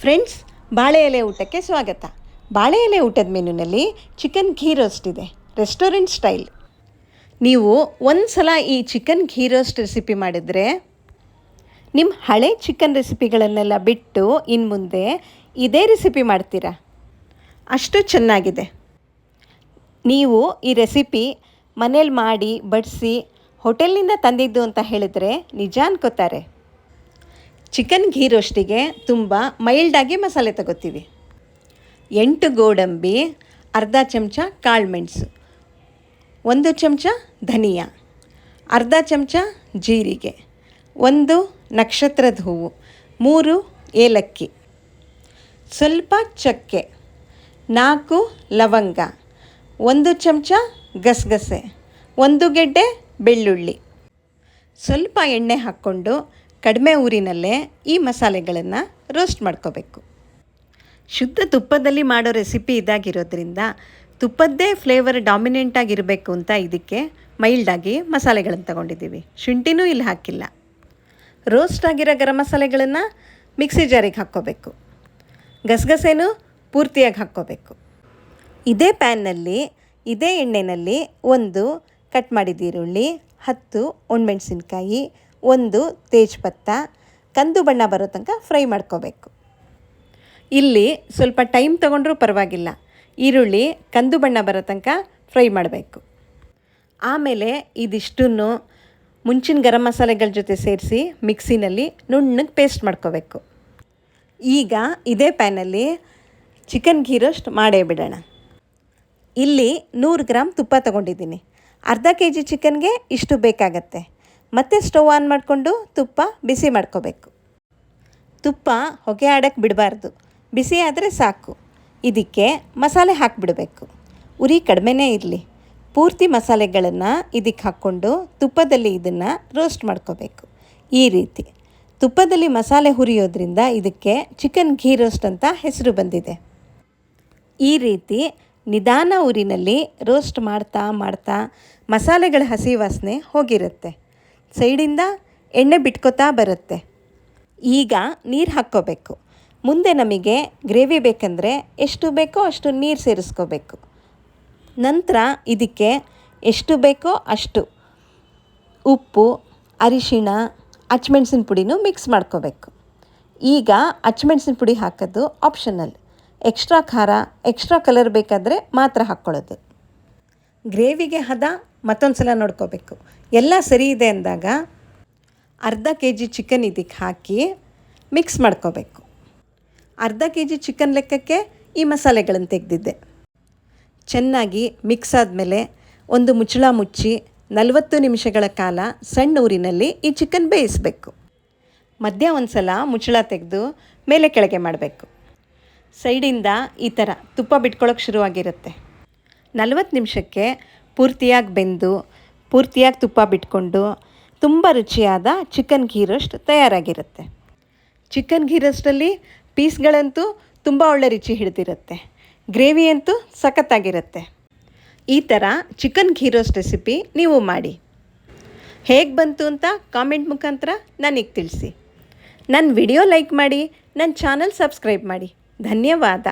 Friends, ಬಾಳೆ ಎಲೆ ಊಟಕ್ಕೆ ಸ್ವಾಗತ. ಬಾಳೆ ಎಲೆ ಊಟದ ಮೆನುನಲ್ಲಿ ಚಿಕನ್ ಘೀ ರೋಸ್ಟ್ ಇದೆ. ರೆಸ್ಟೋರೆಂಟ್ ಸ್ಟೈಲ್ ನೀವು ಒಂದು ಸಲ ಈ ಚಿಕನ್ ಘೀ ರೋಸ್ಟ್ ರೆಸಿಪಿ ಮಾಡಿದರೆ ನಿಮ್ಮ ಹಳೆ ಚಿಕನ್ ರೆಸಿಪಿಗಳನ್ನೆಲ್ಲ ಬಿಟ್ಟು ಇನ್ನು ಮುಂದೆ ಇದೇ ರೆಸಿಪಿ ಮಾಡ್ತೀರಾ? ಅಷ್ಟು ಚೆನ್ನಾಗಿದೆ. ನೀವು ಈ ರೆಸಿಪಿ ಮನೇಲಿ ಮಾಡಿ ಬಡಿಸಿ, ಹೋಟೆಲ್ನಿಂದ ತಂದಿದ್ದು ಅಂತ ಹೇಳಿದರೆ ನಿಜ ಅನ್ಕೋತಾರೆ. ಚಿಕನ್ ಘೀ ರೋಸ್ಟಿಗೆ ತುಂಬ ಮೈಲ್ಡಾಗಿ ಮಸಾಲೆ ತಗೋತೀವಿ. ಎಂಟು ಗೋಡಂಬಿ, ಅರ್ಧ ಚಮಚ ಕಾಳುಮೆಣಸು ಒಂದು ಚಮಚ ಧನಿಯಾ, ಅರ್ಧ ಚಮಚ ಜೀರಿಗೆ, ಒಂದು ನಕ್ಷತ್ರದ ಹೂವು, ಮೂರು ಏಲಕ್ಕಿ, ಸ್ವಲ್ಪ ಚಕ್ಕೆ, ನಾಲ್ಕು ಲವಂಗ, ಒಂದು ಚಮಚ ಗಸಗಸೆ, ಒಂದು ಗೆಡ್ಡೆ ಬೆಳ್ಳುಳ್ಳಿ. ಸ್ವಲ್ಪ ಎಣ್ಣೆ ಹಾಕ್ಕೊಂಡು ಕಡಿಮೆ ಊರಿನಲ್ಲೇ ಈ ಮಸಾಲೆಗಳನ್ನು ರೋಸ್ಟ್ ಮಾಡ್ಕೋಬೇಕು. ಶುದ್ಧ ತುಪ್ಪದಲ್ಲಿ ಮಾಡೋ ರೆಸಿಪಿ ಇದಾಗಿರೋದ್ರಿಂದ ತುಪ್ಪದ್ದೇ ಫ್ಲೇವರ್ ಡಾಮಿನೆಂಟ್ ಆಗಿರಬೇಕು ಅಂತ ಇದಕ್ಕೆ ಮೈಲ್ಡಾಗಿ ಮಸಾಲೆಗಳನ್ನು ತಗೊಂಡಿದ್ದೀವಿ. ಶುಂಠಿನೂ ಇಲ್ಲಿ ಹಾಕಿಲ್ಲ. ರೋಸ್ಟ್ ಆಗಿರೋ ಗರಂ ಮಸಾಲೆಗಳನ್ನು ಮಿಕ್ಸಿ ಜಾರಿಗೆ ಹಾಕ್ಕೋಬೇಕು. ಗಸಗಸೆನೂ ಪೂರ್ತಿಯಾಗಿ ಹಾಕ್ಕೋಬೇಕು. ಇದೇ ಪ್ಯಾನ್ನಲ್ಲಿ ಇದೇ ಎಣ್ಣೆಯಲ್ಲಿ ಒಂದು ಕಟ್ ಮಾಡಿದ ಈರುಳ್ಳಿ, ಹತ್ತು ಒಣಮೆಣಸಿನ್ಕಾಯಿ ಒಂದು ತೇಜ್ಪತ್ತ, ಕಂದು ಬಣ್ಣ ಬರೋ ತನಕ ಫ್ರೈ ಮಾಡ್ಕೋಬೇಕು. ಇಲ್ಲಿ ಸ್ವಲ್ಪ ಟೈಮ್ ತೊಗೊಂಡ್ರೂ ಪರವಾಗಿಲ್ಲ. ಈರುಳ್ಳಿ, ಕಂದು ಬಣ್ಣ ಬರೋ ತನಕ ಫ್ರೈ ಮಾಡಬೇಕು. ಆಮೇಲೆ ಇದಿಷ್ಟನ್ನು ಮುಂಚಿನ ಗರಂ ಮಸಾಲೆಗಳ ಜೊತೆ ಸೇರಿಸಿ ಮಿಕ್ಸಿನಲ್ಲಿ ನುಣ್ಣಗೆ ಪೇಸ್ಟ್ ಮಾಡ್ಕೋಬೇಕು. ಈಗ ಇದೇ ಪ್ಯಾನಲ್ಲಿ ಚಿಕನ್ ಘೀ ರೋಸ್ಟ್ ಮಾಡೇ ಬಿಡೋಣ. ಇಲ್ಲಿ ನೂರು ಗ್ರಾಮ್ ತುಪ್ಪ ತಗೊಂಡಿದ್ದೀನಿ. ಅರ್ಧ ಕೆ ಜಿ ಚಿಕನ್ಗೆ ಇಷ್ಟು ಬೇಕಾಗತ್ತೆ. ಮತ್ತೆ ಸ್ಟವ್ ಆನ್ ಮಾಡಿಕೊಂಡು ತುಪ್ಪ ಬಿಸಿ ಮಾಡ್ಕೋಬೇಕು. ತುಪ್ಪ ಹೊಗೆ ಆಡೋಕ್ಕೆ ಬಿಡಬಾರ್ದು. ಬಿಸಿ ಆದರೆ ಸಾಕು. ಇದಕ್ಕೆ ಮಸಾಲೆ ಹಾಕಿಬಿಡಬೇಕು. ಉರಿ ಕಡಿಮೆನೇ ಇರಲಿ. ಪೂರ್ತಿ ಮಸಾಲೆಗಳನ್ನು ಇದಕ್ಕೆ ಹಾಕ್ಕೊಂಡು ತುಪ್ಪದಲ್ಲಿ ಇದನ್ನು ರೋಸ್ಟ್ ಮಾಡ್ಕೋಬೇಕು. ಈ ರೀತಿ. ತುಪ್ಪದಲ್ಲಿ ಮಸಾಲೆ ಹುರಿಯೋದ್ರಿಂದ ಇದಕ್ಕೆ ಚಿಕನ್ ಘೀ ರೋಸ್ಟ್ ಅಂತ ಹೆಸರು ಬಂದಿದೆ. ಈ ರೀತಿ ನಿಧಾನ ಊರಿನಲ್ಲಿ ರೋಸ್ಟ್ ಮಾಡ್ತಾ ಮಾಡ್ತಾ ಮಸಾಲೆಗಳ ಹಸಿ ವಾಸನೆ ಹೋಗಿರುತ್ತೆ. ಸೈಡಿಂದ ಎಣ್ಣೆ ಬಿಟ್ಕೋತಾ ಬರುತ್ತೆ. ಈಗ ನೀರು ಹಾಕ್ಕೋಬೇಕು. ಮುಂದೆ ನಮಗೆ ಗ್ರೇವಿ ಬೇಕಂದರೆ ಎಷ್ಟು ಬೇಕೋ ಅಷ್ಟು ನೀರು ಸೇರಿಸ್ಕೋಬೇಕು. ನಂತರ ಇದಕ್ಕೆ ಎಷ್ಟು ಬೇಕೋ ಅಷ್ಟು ಉಪ್ಪು, ಅರಿಶಿಣ, ಅಚ್ಚಮೆಣ್ಸಿನ ಪುಡಿನೂ ಮಿಕ್ಸ್ ಮಾಡ್ಕೋಬೇಕು. ಈಗ ಅಚ್ಚಮೆಣ್ಸಿನ ಪುಡಿ ಹಾಕೋದು ಆಪ್ಷನಲ್ ಎಕ್ಸ್ಟ್ರಾ ಖಾರ ಎಕ್ಸ್ಟ್ರಾ ಕಲರ್ ಬೇಕಾದರೆ ಮಾತ್ರ ಹಾಕ್ಕೊಳ್ಳೋದು. ಗ್ರೇವಿಗೆ ಹದ ಮತ್ತೊಂದು ಸಲ ನೋಡ್ಕೋಬೇಕು. ಎಲ್ಲ ಸರಿ ಇದೆ ಅಂದಾಗ ಅರ್ಧ ಕೆ ಜಿ ಚಿಕನ್ ಇದಕ್ಕೆ ಹಾಕಿ ಮಿಕ್ಸ್ ಮಾಡ್ಕೋಬೇಕು. ಅರ್ಧ ಕೆ ಜಿ ಚಿಕನ್ ಲೆಕ್ಕಕ್ಕೆ ಈ ಮಸಾಲೆಗಳನ್ನು ತೆಗೆದಿದ್ದೆ. ಚೆನ್ನಾಗಿ ಮಿಕ್ಸ್ ಆದಮೇಲೆ ಒಂದು ಮುಚ್ಚಳ ಮುಚ್ಚಿ ನಲವತ್ತು ನಿಮಿಷಗಳ ಕಾಲ ಸಣ್ಣ ಊರಿನಲ್ಲಿ ಈ ಚಿಕನ್ ಬೇಯಿಸಬೇಕು. ಮಧ್ಯ ಒಂದು ಸಲ ಮುಚ್ಚಳ ತೆಗೆದು ಮೇಲೆ ಕೆಳಗೆ ಮಾಡಬೇಕು. ಸೈಡಿಂದ ಈ ಥರ ತುಪ್ಪ ಬಿಟ್ಕೊಳ್ಳೋಕೆ ಶುರುವಾಗಿರುತ್ತೆ. ನಲವತ್ತು ನಿಮಿಷಕ್ಕೆ ಪೂರ್ತಿಯಾಗಿ ಬೆಂದು, ಪೂರ್ತಿಯಾಗಿ ತುಪ್ಪ ಬಿಟ್ಕೊಂಡು ತುಂಬ ರುಚಿಯಾದ ಚಿಕನ್ ಘೀ ರೋಸ್ಟ್ ತಯಾರಾಗಿರುತ್ತೆ. ಚಿಕನ್ ಘೀ ರೋಸ್ಟಲ್ಲಿ ಪೀಸ್ಗಳಂತೂ ತುಂಬ ಒಳ್ಳೆ ರುಚಿ ಹಿಡಿದಿರುತ್ತೆ. ಗ್ರೇವಿ ಅಂತೂ ಸಖತ್ತಾಗಿರುತ್ತೆ. ಈ ಥರ ಚಿಕನ್ ಘೀ ರೋಸ್ಟ್ ರೆಸಿಪಿ ನೀವು ಮಾಡಿ. ಹೇಗೆ ಬಂತು ಅಂತ ಕಾಮೆಂಟ್ ಮುಖಾಂತರ ನನಗೆ ತಿಳಿಸಿ. ನನ್ನ ವಿಡಿಯೋ ಲೈಕ್ ಮಾಡಿ ನನ್ನ ಚಾನಲ್ ಸಬ್ಸ್ಕ್ರೈಬ್ ಮಾಡಿ. ಧನ್ಯವಾದ.